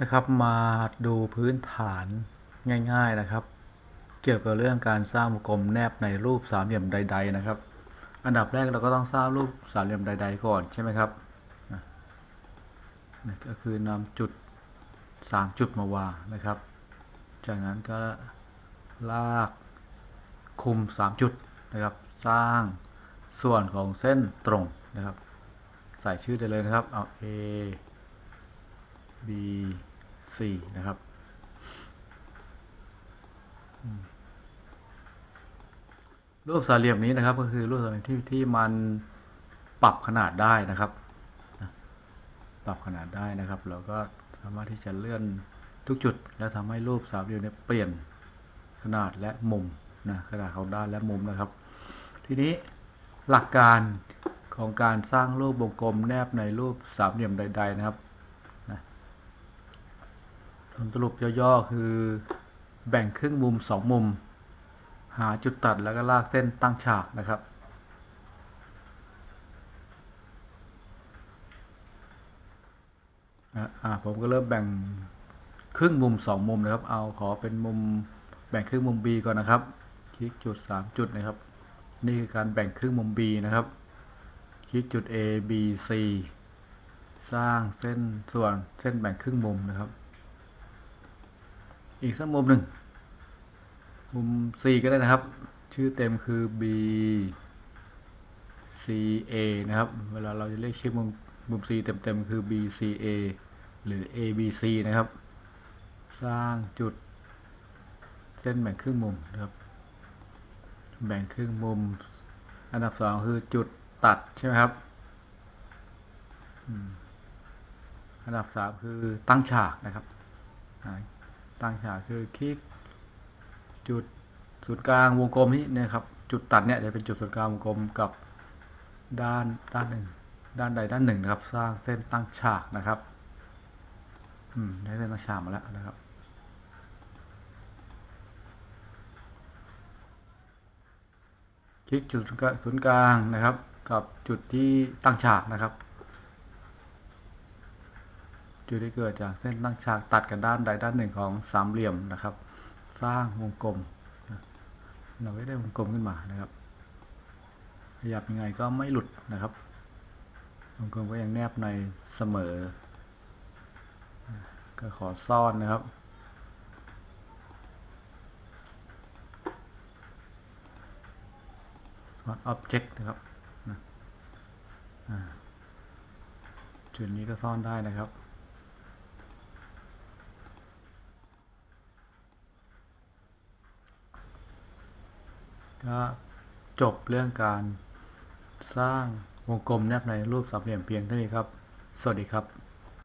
นะครับมาดูพื้นฐานง่าย ๆนะครับ เกี่ยวกับเรื่องการสร้างวงกลมแนบในรูปสามเหลี่ยมใด ๆ นะครับ อันดับแรกเราก็ต้องสร้างรูปสามเหลี่ยมใด ๆ ก่อนใช่ไหมครับนะก็คือนำจุดสามจุดมาวางนะครับ จากนั้นก็ลากคุมสามจุดนะครับ สร้างส่วนของเส้นตรงนะครับ ใส่ชื่อได้เลยนะครับเอา A B C นะครับรูปสามเหลี่ยมนี้นะครับ ก็คือรูปสามเหลี่ยมที่ที่มันปรับขนาดได้นะครับ ปรับขนาดได้นะครับ เราก็สามารถที่จะเลื่อนทุกจุด แล้วทำให้รูปสามเหลี่ยมนี่ยเปลี่ยนขนาดและมุมนะขนาดของด้านและมุมนะครับ ทีนี้หลักการของการสร้างรูปวงกลมแนบในรูปสามเหลี่ยมใด ๆ นะครับ ลสรุปย่อๆ คือ แบ่งครึ่งมุมสองมุม หาจุดตัดแล้วก็ลากเส้นตั้งฉากนะครับ อ่าผมก็เริ่มแบ่งครึ่งมุมสองมุมนะครับ เอาขอเป็นมุมแบ่งครึ่งมุม B ก่อนนะครับ คลิกจุดสามจุดนะครับ นี่คือการแบ่งครึ่งมุม B นะครับ คลิกจุด A B C สร้างเส้นส่วนเส้นแบ่งครึ่งมุมนะครับ อีกสักมุมหนึ่ง มุม C ก็ได้นะครับ ชื่อเต็มคือ B C A นะครับ เวลาเราจะเรียกชื่อมุมมุม C เต็มๆคือ B C A หรือ A B C นะครับ สร้างจุด เส้นแบ่งครึ่งมุมนะครับ แบ่งครึ่งมุม อันดับสองคือจุดตัดใช่ไหมครับอันดับสามคือตั้งฉากนะครับ ตั้งฉากคือคลิก จุดศูนย์กลางวงกลมนี้นะครับจุดตัดเนี่ยจะเป็นจุดศูนย์กลางวงกลมกับด้านด้านหนึ่งด้านใดด้านหนึ่งนะครับ สร้างเส้นตั้งฉากนะครับอืมได้เส้นตั้งฉากมาแล้วนะครับคลิกจุดศูนย์กลางนะครับ กับจุดที่ตั้งฉากนะครับ จุดที่เกิดจากเส้นตั้งฉากตัดกันด้านใดด้านหนึ่งของสามเหลี่ยมนะครับ สร้างวงกลม เราก็ได้วงกลมขึ้นมานะครับ ขยับยังไงก็ไม่หลุดนะครับวงกลมก็ยังแนบในเสมอ ก็ขอซ่อนนะครับ Smart Object นะครับจุดนี้ก็ซ่อนได้นะครับ ก็จบเรื่องการสร้างวงกลมแนบในรูปสามเหลี่ยมเพียงเท่านี้ครับ สวัสดีครับ